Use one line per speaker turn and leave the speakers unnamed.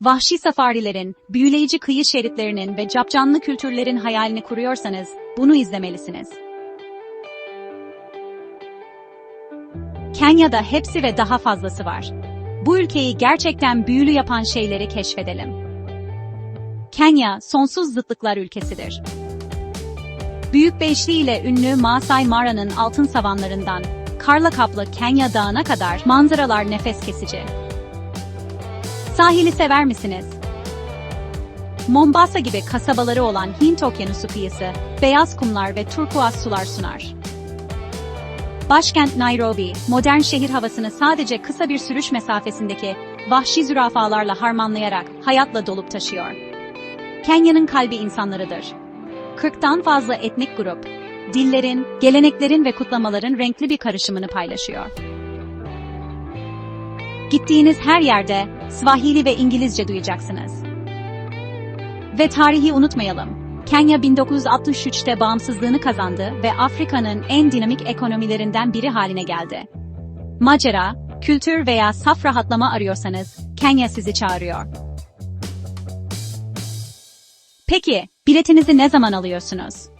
Vahşi safarilerin, büyüleyici kıyı şeritlerinin ve capcanlı kültürlerin hayalini kuruyorsanız, bunu izlemelisiniz. Kenya'da hepsi ve daha fazlası var. Bu ülkeyi gerçekten büyülü yapan şeyleri keşfedelim. Kenya, sonsuz zıtlıklar ülkesidir. Büyük Beşli ile ünlü Masai Mara'nın altın savanlarından, karla kaplı Kenya Dağı'na kadar manzaralar nefes kesici. Sahili sever misiniz? Mombasa gibi kasabaları olan Hint Okyanusu kıyısı, beyaz kumlar ve turkuaz sular sunar. Başkent Nairobi, modern şehir havasını sadece kısa bir sürüş mesafesindeki vahşi zürafalarla harmanlayarak hayatla dolup taşıyor. Kenya'nın kalbi insanlarıdır. 40'tan fazla etnik grup, dillerin, geleneklerin ve kutlamaların renkli bir karışımını paylaşıyor. Gittiğiniz her yerde Swahili ve İngilizce duyacaksınız. Ve tarihi unutmayalım. Kenya 1963'te bağımsızlığını kazandı ve Afrika'nın en dinamik ekonomilerinden biri haline geldi. Macera, kültür veya saf rahatlama arıyorsanız Kenya sizi çağırıyor. Peki, biletinizi ne zaman alıyorsunuz?